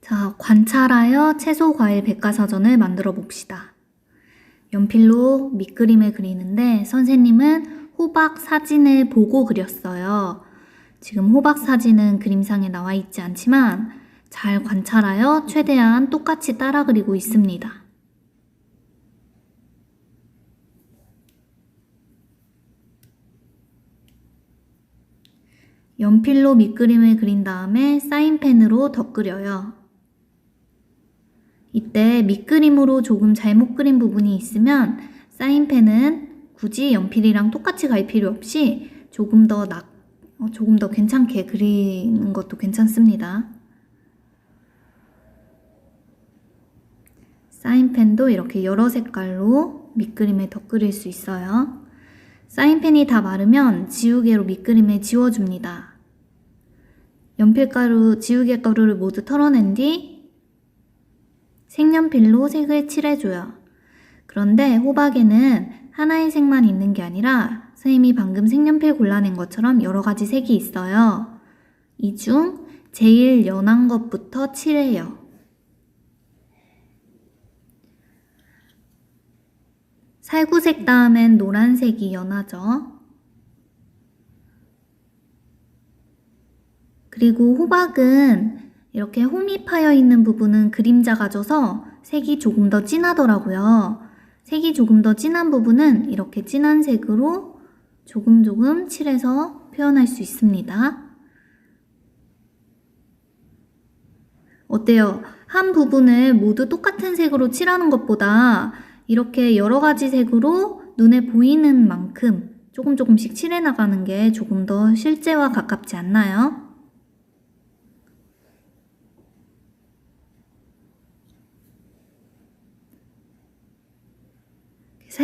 자, 관찰하여 채소 과일 백과사전을 만들어 봅시다. 연필로 밑그림을 그리는데 선생님은 호박 사진을 보고 그렸어요. 지금 호박 사진은 그림상에 나와 있지 않지만 잘 관찰하여 최대한 똑같이 따라 그리고 있습니다. 연필로 밑그림을 그린 다음에 사인펜으로 덧그려요. 이때 밑그림으로 조금 잘못 그린 부분이 있으면 사인펜은 굳이 연필이랑 똑같이 갈 필요 없이 조금 더 낙, 어, 조금 더 괜찮게 그리는 것도 괜찮습니다. 사인펜도 이렇게 여러 색깔로 밑그림에 덧그릴 수 있어요. 사인펜이 다 마르면 지우개로 밑그림을 지워줍니다. 연필가루, 지우개 가루를 모두 털어낸 뒤 색연필로 색을 칠해줘요. 그런데 호박에는 하나의 색만 있는 게 아니라 선생님이 방금 색연필 골라낸 것처럼 여러 가지 색이 있어요. 이 중 제일 연한 것부터 칠해요. 살구색 다음엔 노란색이 연하죠. 그리고 호박은 이렇게 홈이 파여 있는 부분은 그림자가 져서 색이 조금 더 진하더라고요. 색이 조금 더 진한 부분은 이렇게 진한 색으로 조금 조금 칠해서 표현할 수 있습니다. 어때요? 한 부분을 모두 똑같은 색으로 칠하는 것보다 이렇게 여러 가지 색으로 눈에 보이는 만큼 조금 조금씩 칠해 나가는 게 조금 더 실제와 가깝지 않나요?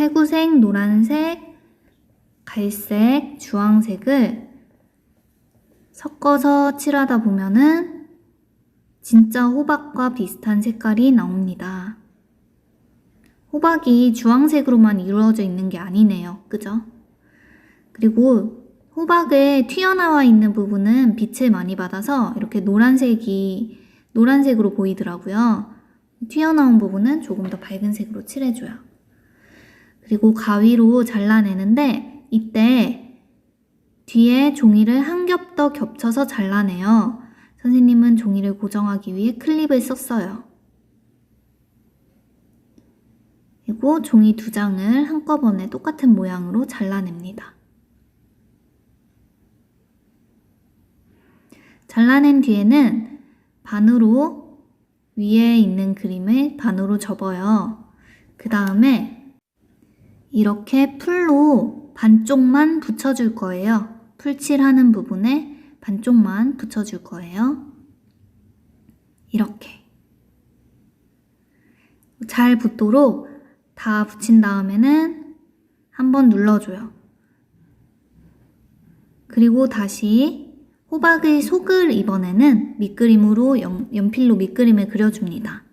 살구색, 노란색, 갈색, 주황색을 섞어서 칠하다 보면은 진짜 호박과 비슷한 색깔이 나옵니다. 호박이 주황색으로만 이루어져 있는 게 아니네요. 그죠? 그리고 호박에 튀어나와 있는 부분은 빛을 많이 받아서 이렇게 노란색이 노란색으로 보이더라고요. 튀어나온 부분은 조금 더 밝은 색으로 칠해줘요. 그리고 가위로 잘라내는데 이때 뒤에 종이를 한 겹 더 겹쳐서 잘라내요. 선생님은 종이를 고정하기 위해 클립을 썼어요. 그리고 종이 두 장을 한꺼번에 똑같은 모양으로 잘라냅니다. 잘라낸 뒤에는 반으로 위에 있는 그림을 반으로 접어요. 그 다음에 이렇게 풀로 반쪽만 붙여줄 거예요. 풀칠하는 부분에 반쪽만 붙여줄 거예요. 이렇게. 잘 붙도록 다 붙인 다음에는 한번 눌러줘요. 그리고 다시 호박의 속을 이번에는 밑그림으로 연, 연필로 밑그림을 그려줍니다.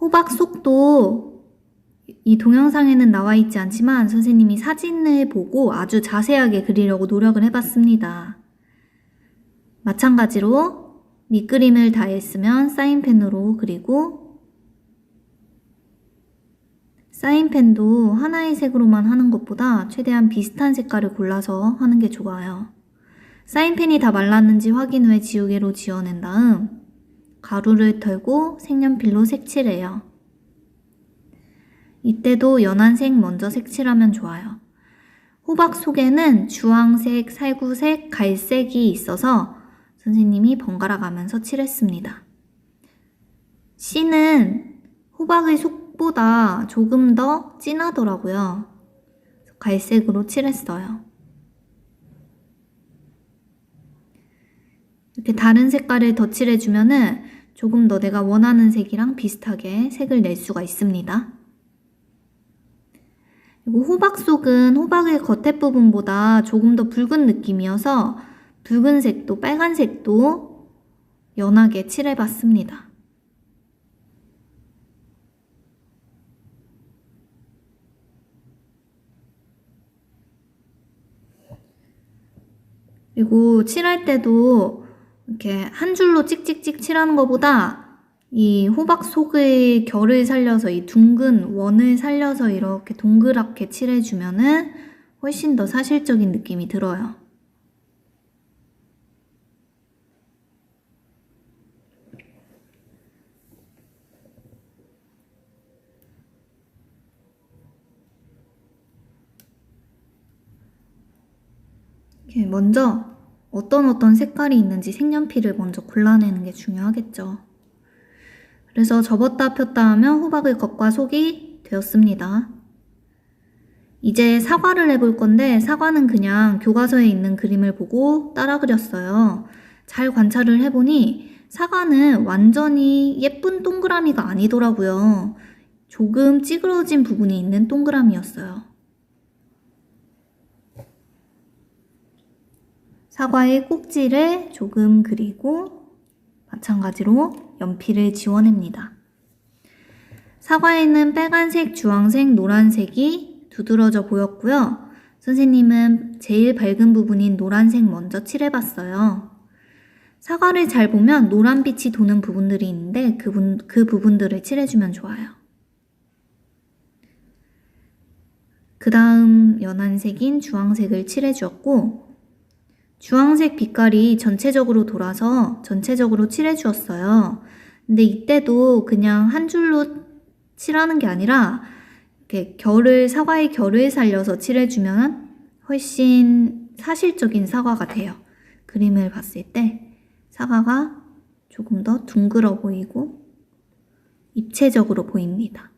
호박 속도 이 동영상에는 나와 있지 않지만 선생님이 사진을 보고 아주 자세하게 그리려고 노력을 해봤습니다. 마찬가지로 밑그림을 다 했으면 사인펜으로 그리고 사인펜도 하나의 색으로만 하는 것보다 최대한 비슷한 색깔을 골라서 하는 게 좋아요. 사인펜이 다 말랐는지 확인 후에 지우개로 지워낸 다음 가루를 털고 색연필로 색칠해요. 이때도 연한 색 먼저 색칠하면 좋아요. 호박 속에는 주황색, 살구색, 갈색이 있어서 선생님이 번갈아 가면서 칠했습니다. 씨는 호박의 속보다 조금 더 진하더라고요. 갈색으로 칠했어요. 이렇게 다른 색깔을 덧칠해주면은 조금 더 내가 원하는 색이랑 비슷하게 색을 낼 수가 있습니다. 그리고 호박 속은 호박의 겉에 부분보다 조금 더 붉은 느낌이어서 붉은색도 빨간색도 연하게 칠해봤습니다. 그리고 칠할 때도 이렇게 한 줄로 찍찍찍 칠하는 것보다 이 호박 속의 결을 살려서 이 둥근 원을 살려서 이렇게 동그랗게 칠해주면은 훨씬 더 사실적인 느낌이 들어요. 먼저 어떤 어떤 색깔이 있는지 색연필을 먼저 골라내는 게 중요하겠죠. 그래서 접었다 폈다 하면 호박의 겉과 속이 되었습니다. 이제 사과를 해볼 건데 사과는 그냥 교과서에 있는 그림을 보고 따라 그렸어요. 잘 관찰을 해보니 사과는 완전히 예쁜 동그라미가 아니더라고요. 조금 찌그러진 부분이 있는 동그라미였어요. 사과의 꼭지를 조금 그리고 마찬가지로 연필을 지워냅니다. 사과에는 빨간색, 주황색, 노란색이 두드러져 보였고요. 선생님은 제일 밝은 부분인 노란색 먼저 칠해봤어요. 사과를 잘 보면 노란빛이 도는 부분들이 있는데 그, 분, 그 부분들을 칠해주면 좋아요. 그 다음 연한색인 주황색을 칠해주었고 주황색 빛깔이 전체적으로 돌아서 전체적으로 칠해주었어요. 근데 이때도 그냥 한 줄로 칠하는 게 아니라 이렇게 결을 사과의 결을 살려서 칠해주면 훨씬 사실적인 사과가 돼요. 그림을 봤을 때 사과가 조금 더 둥글어 보이고 입체적으로 보입니다.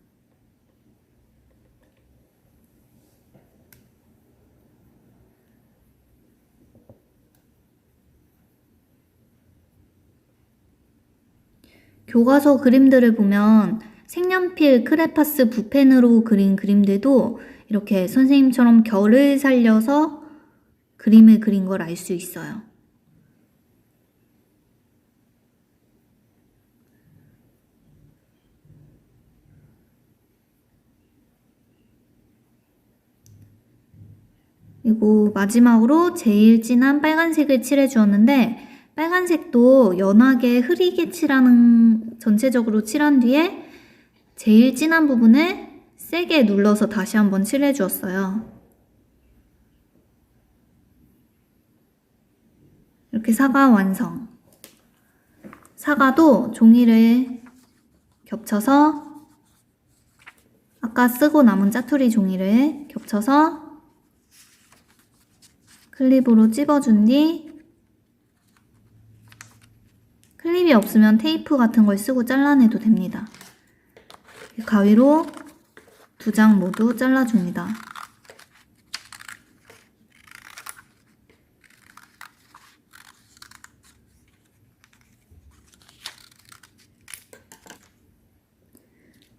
교과서 그림들을 보면 색연필, 크레파스, 붓펜으로 그린 그림들도 이렇게 선생님처럼 결을 살려서 그림을 그린 걸 알 수 있어요. 그리고 마지막으로 제일 진한 빨간색을 칠해 주었는데 빨간색도 연하게 흐리게 칠하는 전체적으로 칠한 뒤에 제일 진한 부분을 세게 눌러서 다시 한번 칠해 주었어요. 이렇게 사과 완성. 사과도 종이를 겹쳐서 아까 쓰고 남은 짜투리 종이를 겹쳐서 클립으로 찝어준 뒤 클립이 없으면 테이프 같은 걸 쓰고 잘라내도 됩니다. 가위로 두 장 모두 잘라줍니다.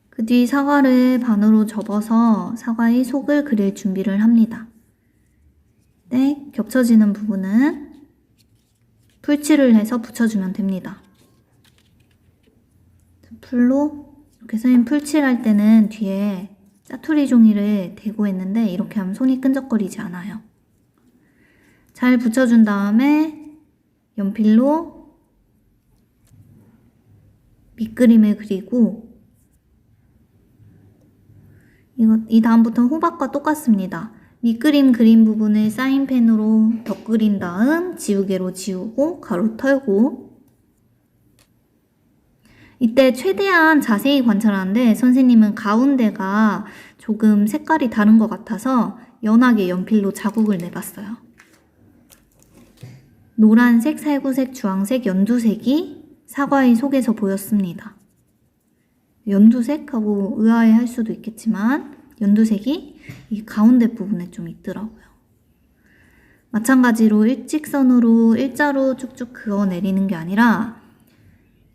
그 뒤 사과를 반으로 접어서 사과의 속을 그릴 준비를 합니다. 네, 겹쳐지는 부분은 풀칠을 해서 붙여주면 됩니다. 풀로 이렇게 선생님 풀칠할 때는 뒤에 짜투리 종이를 대고 했는데 이렇게 하면 손이 끈적거리지 않아요. 잘 붙여준 다음에 연필로 밑그림을 그리고 이거, 이 다음부터는 호박과 똑같습니다. 밑그림 그린 부분을 사인펜으로 덧그린 다음 지우개로 지우고 가로 털고 이때 최대한 자세히 관찰하는데 선생님은 가운데가 조금 색깔이 다른 것 같아서 연하게 연필로 자국을 내봤어요. 노란색, 살구색, 주황색, 연두색이 사과의 속에서 보였습니다. 연두색하고 의아해 할 수도 있겠지만 연두색이 이 가운데 부분에 좀 있더라고요. 마찬가지로 일직선으로 일자로 쭉쭉 그어 내리는 게 아니라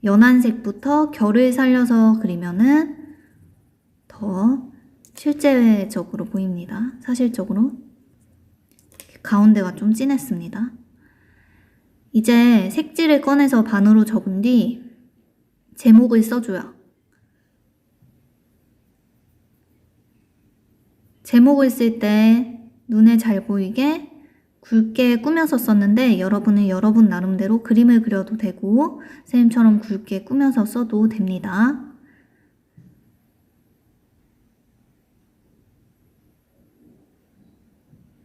연한색부터 결을 살려서 그리면은 더 실제적으로 보입니다. 사실적으로. 가운데가 좀 진했습니다. 이제 색지를 꺼내서 반으로 접은 뒤 제목을 써줘요. 제목을 쓸 때 눈에 잘 보이게 굵게 꾸며서 썼는데 여러분은 여러분 나름대로 그림을 그려도 되고 선생님처럼 굵게 꾸며서 써도 됩니다.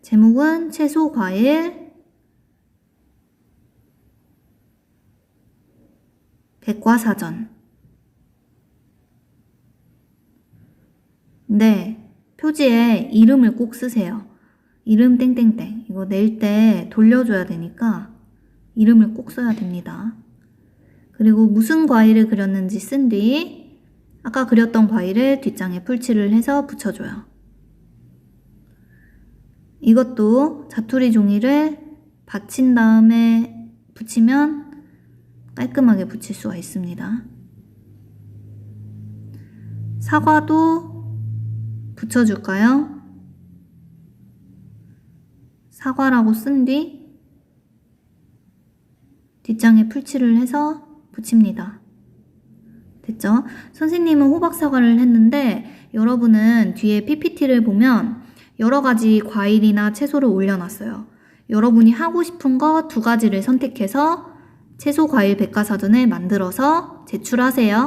제목은 채소 과일. 백과사전. 네, 표지에 이름을 꼭 쓰세요. 이름 땡땡땡. 이거 낼 때 돌려줘야 되니까 이름을 꼭 써야 됩니다. 그리고 무슨 과일을 그렸는지 쓴 뒤 아까 그렸던 과일을 뒷장에 풀칠을 해서 붙여줘요. 이것도 자투리 종이를 받친 다음에 붙이면 깔끔하게 붙일 수가 있습니다. 사과도 붙여줄까요? 사과라고 쓴 뒤 뒷장에 풀칠을 해서 붙입니다. 됐죠? 선생님은 호박 사과를 했는데 여러분은 뒤에 PPT를 보면 여러 가지 과일이나 채소를 올려놨어요. 여러분이 하고 싶은 거 두 가지를 선택해서 채소 과일 백과사전을 만들어서 제출하세요.